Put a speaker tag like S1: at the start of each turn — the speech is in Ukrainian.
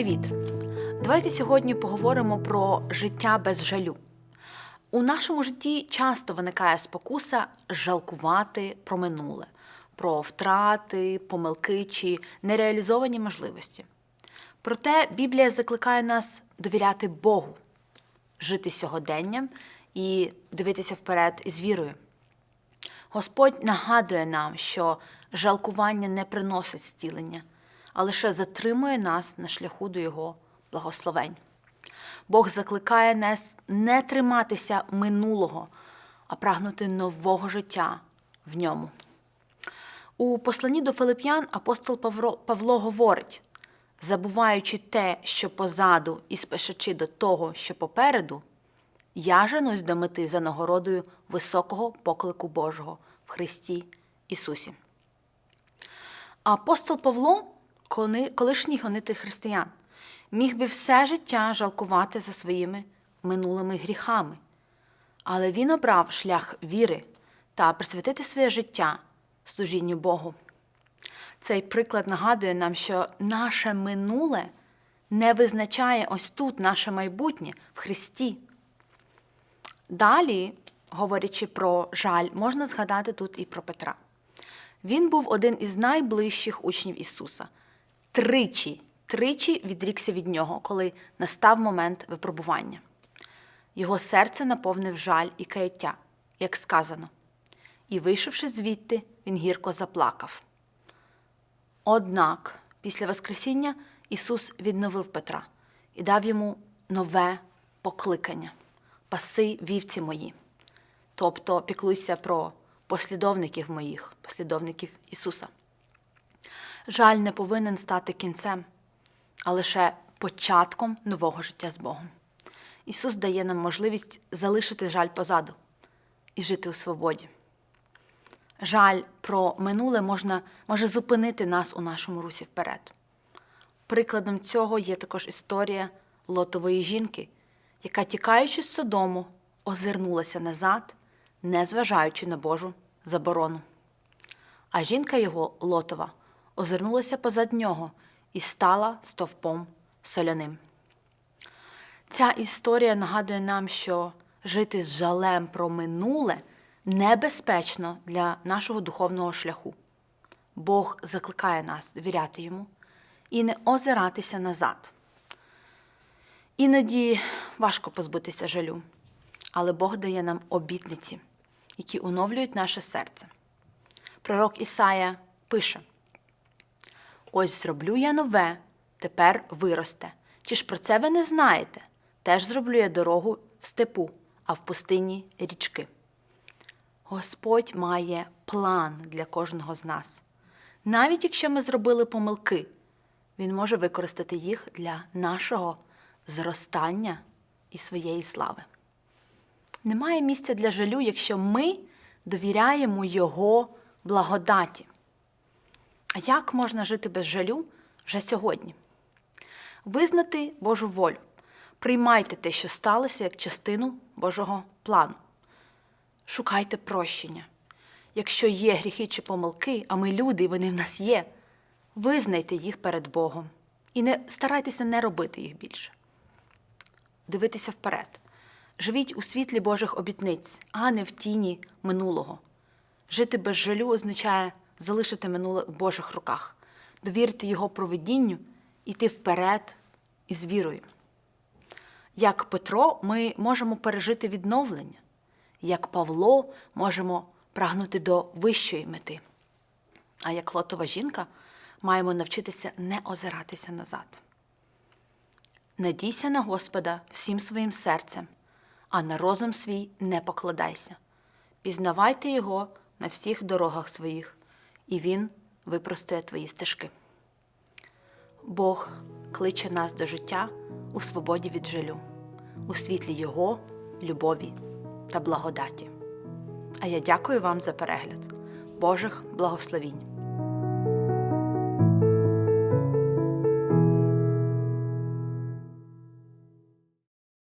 S1: Привіт! Давайте сьогодні поговоримо про життя без жалю. У нашому житті часто виникає спокуса жалкувати про минуле, про втрати, помилки чи нереалізовані можливості. Проте Біблія закликає нас довіряти Богу, жити сьогоденням і дивитися вперед з вірою. Господь нагадує нам, що жалкування не приносить зцілення, а лише затримує нас на шляху до Його благословень. Бог закликає нас не триматися минулого, а прагнути нового життя в ньому. У посланні до Филип'ян апостол Павло говорить: забуваючи те, що позаду, і спешачи до того, що попереду, я женусь до мети за нагородою високого поклику Божого в Христі Ісусі. Апостол Павло, колишній гонитель християн, міг би все життя жалкувати за своїми минулими гріхами, але він обрав шлях віри та присвятити своє життя служінню Богу. Цей приклад нагадує нам, що наше минуле не визначає ось тут наше майбутнє в Христі. Далі, говорячи про жаль, можна згадати тут і про Петра. Він був один із найближчих учнів Ісуса. Тричі, тричі відрікся від нього, коли настав момент випробування. Його серце наповнив жаль і каяття, як сказано. І, вийшовши звідти, він гірко заплакав. Однак, після Воскресіння Ісус відновив Петра і дав йому нове покликання паси вівці мої. Тобто піклуйся про послідовників моїх, послідовників Ісуса. Жаль не повинен стати кінцем, а лише початком нового життя з Богом. Ісус дає нам можливість залишити жаль позаду і жити у свободі. Жаль про минуле можна, може зупинити нас у нашому русі вперед. Прикладом цього є також історія лотової жінки, яка, тікаючи з Содому, озирнулася назад, незважаючи на Божу заборону. А жінка його Лотова озирнулася позад нього і стала стовпом соляним. Ця історія нагадує нам, що жити з жалем про минуле небезпечно для нашого духовного шляху. Бог закликає нас довіряти йому і не озиратися назад. Іноді важко позбутися жалю, але Бог дає нам обітниці, які оновлюють наше серце. Пророк Ісая пише: Ось зроблю я нове, тепер виросте. Чи ж про це ви не знаєте? Теж зроблю я дорогу в степу, а в пустині річки. Господь має план для кожного з нас. Навіть якщо ми зробили помилки, Він може використати їх для нашого зростання і своєї слави. Немає місця для жалю, якщо ми довіряємо Його благодаті. Як можна жити без жалю вже сьогодні? Визнати Божу волю. Приймайте те, що сталося, як частину Божого плану. Шукайте прощення. Якщо є гріхи чи помилки, а ми люди, і вони в нас є, визнайте їх перед Богом і не старайтеся не робити їх більше. Дивитися вперед. Живіть у світлі Божих обітниць, а не в тіні минулого. Жити без жалю означає залишити минуле у Божих руках, довірити Його проведінню, іти вперед із вірою. Як Петро, ми можемо пережити відновлення, як Павло можемо прагнути до вищої мети. А як лотова жінка маємо навчитися не озиратися назад. Надійся на Господа всім своїм серцем, а на розум свій не покладайся. Пізнавайте Його на всіх дорогах своїх, і Він випростує твої стежки. Бог кличе нас до життя у свободі від жалю, у світлі Його, любові та благодаті. А я дякую вам за перегляд. Божих благословінь!